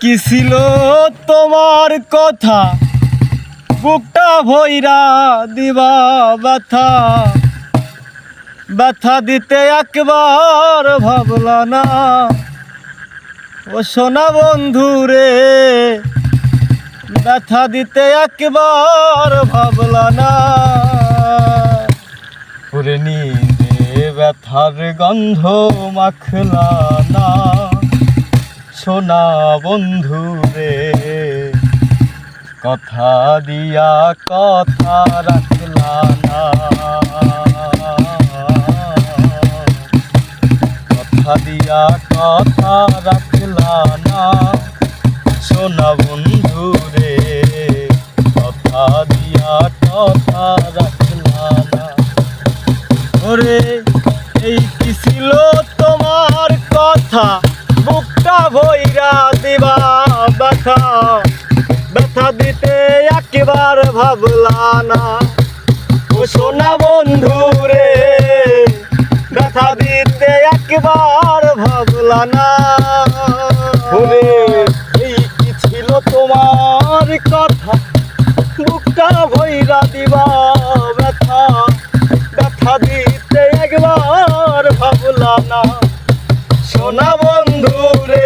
কি ছিল তোমার কথা? বুকটা ভৈরা দিবা ব্যথা। ব্যথা দিতে একবার ভাবলা না। ও সোনা বন্ধু রে, ব্যথা দিতে একবার ভাবলা না। পুরে নিয়ে ব্যথার গন্ধ মাখলা না। সোনা বন্ধু রে? কথা দিয়া কথা রাখলা না। কথা দিয়া কথা রাখলা না। সোনা বন্ধু রে, কথা দিয়া কথা রাখলা না। ওরে, এই কি ছিল তোমার কথা? ব্যথা ব্যথা দিতে একবার ভাবলা না। ও সোনা বন্ধু রে ব্যথা দিতে একবার ভাবলা না। এই কি ছিল তোমার কথা? বুকটা ভৈরা দিবা ব্যথা। ব্যথা দিতে একবার ভাবলা না। সোনা বন্ধু রে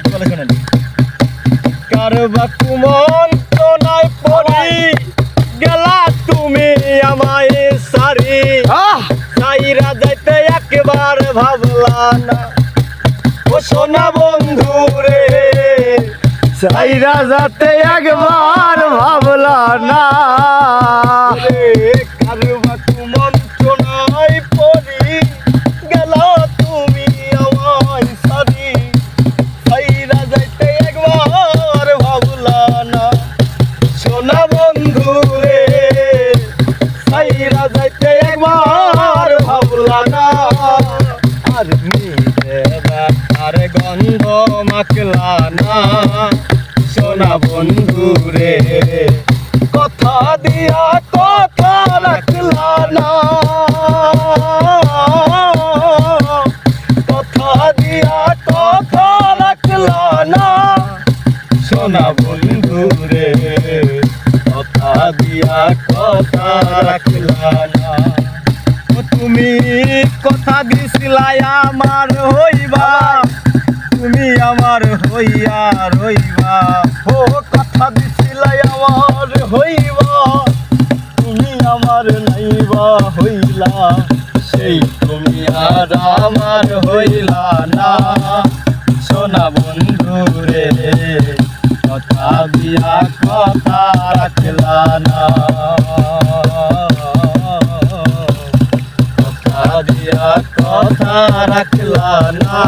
মাইক বলে শোনেন কারবা কুমন তো নাই পড়ি। গেলা তুমি আমায় সারি। সাইরা যাইতে একবার ভাবলা না। ও সোনা বন্ধু রে। সাইরা যাতে একবার ভাবলা না। মাখলা না, সোনা বন্ধু রে। কথা দিয়া কথা রাখলা না। কথা দিয়া কথা রাখলা না, সোনা বন্ধু রে। কথা দিয়া কথা রাখলা না। তুমি কথা দিছিলাই আমার হইবা। আমার হইয়া রইবা। ও কথা দিছিলাই আমার হইবা। তুমি আমার নাইবা হইলা। সেই তুমি আর আমার হইলা না। সোনা বন্ধু রে, কথা দিয়া কথা রাখলা না। কথা দিয়া কথা রাখলা না।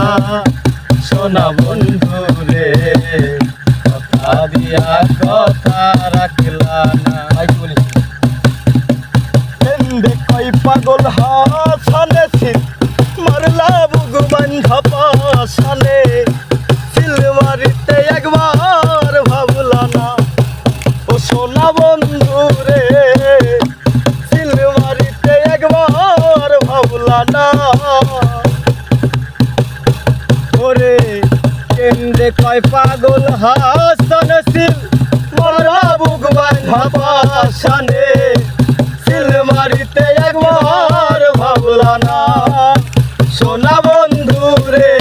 সোনা বন্ধু রে কথা দিয়া কথা রাখলা না। কই পাগল হাসানে সিল মারলা ভগবান ধাপাসানে সিল মারিতে একবার ভাবলা না। ও সোনা বন্ধু রে সিল মারিতে একবার ভাবলা না। কেন্দ্রে কয় পাগল হাসান সিল, মারা ভগবান ধাপাসানে সিল মারিতে একবার ভাবলা না সোনা বন্ধু রে।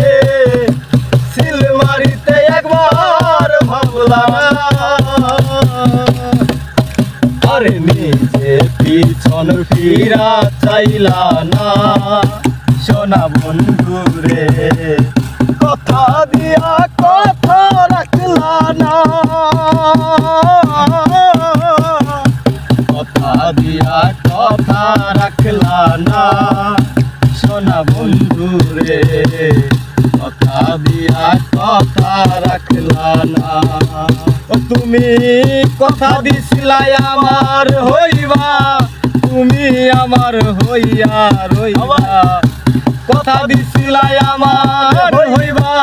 সিল মারিতে একবার ভাবলা না আরে নিজে পিছন ফিরা চাইলা না সোনা বন্ধু রে। কথা দিয়া কথা রাখলা না। কথা দিয়া কথা রাখলা না। সোনা বন্ধু রে, কথা দিয়া কথা রাখলা না। তুমি কথা দিছিলাই আমার হইবা, তুমি আমার হইয়া রইবা। কথা দিছিলাই আমার হইবা,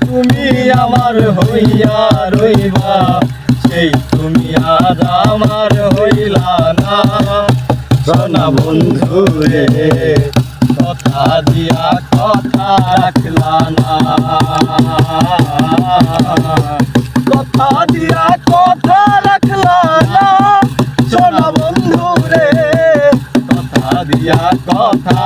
তুমি আমার হইয়া রইবা, সেই তুমি আজ আমার হইলা না। সোনা বন্ধু রে, কথা দিয়া কথা রাখলা না। কথা দিয়া কথা রাখলা না। সোনা বন্ধু রে, কথা দিয়া কথা